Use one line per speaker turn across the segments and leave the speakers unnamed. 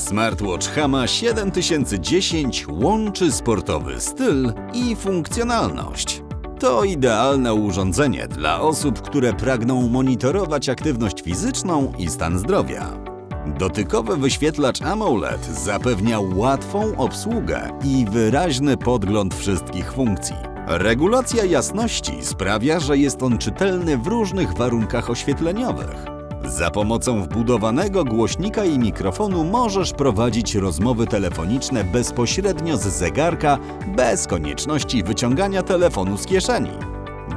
Smartwatch Hama 7010 łączy sportowy styl i funkcjonalność. To idealne urządzenie dla osób, które pragną monitorować aktywność fizyczną i stan zdrowia. Dotykowy wyświetlacz AMOLED zapewnia łatwą obsługę i wyraźny podgląd wszystkich funkcji. Regulacja jasności sprawia, że jest on czytelny w różnych warunkach oświetleniowych. Za pomocą wbudowanego głośnika i mikrofonu możesz prowadzić rozmowy telefoniczne bezpośrednio z zegarka, bez konieczności wyciągania telefonu z kieszeni.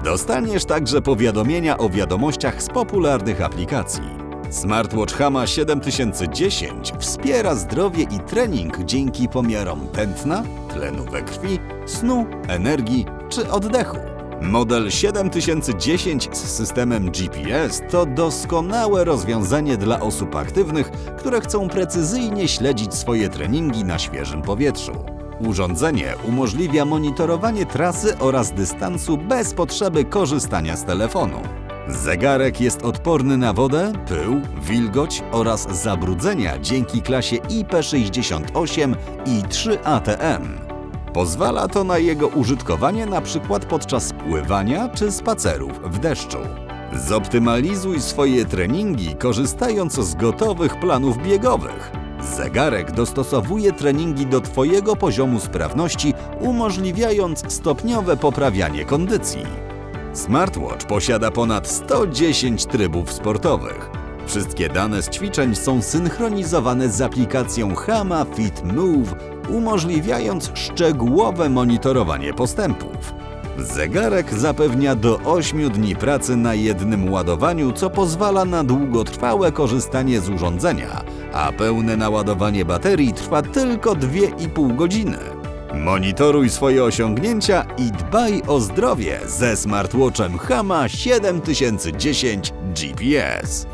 Dostaniesz także powiadomienia o wiadomościach z popularnych aplikacji. Smartwatch Hama 7010 wspiera zdrowie i trening dzięki pomiarom tętna, tlenu we krwi, snu, energii czy oddechu. Model 7010 z systemem GPS to doskonałe rozwiązanie dla osób aktywnych, które chcą precyzyjnie śledzić swoje treningi na świeżym powietrzu. Urządzenie umożliwia monitorowanie trasy oraz dystansu bez potrzeby korzystania z telefonu. Zegarek jest odporny na wodę, pył, wilgoć oraz zabrudzenia dzięki klasie IP68 i 3ATM. Pozwala to na jego użytkowanie np. podczas pływania czy spacerów w deszczu. Zoptymalizuj swoje treningi korzystając z gotowych planów biegowych. Zegarek dostosowuje treningi do Twojego poziomu sprawności, umożliwiając stopniowe poprawianie kondycji. Smartwatch posiada ponad 110 trybów sportowych. Wszystkie dane z ćwiczeń są synchronizowane z aplikacją Hama Fit Move, umożliwiając szczegółowe monitorowanie postępów. Zegarek zapewnia do 8 dni pracy na jednym ładowaniu, co pozwala na długotrwałe korzystanie z urządzenia, a pełne naładowanie baterii trwa tylko 2,5 godziny. Monitoruj swoje osiągnięcia i dbaj o zdrowie ze smartwatchem Hama 7010 GPS.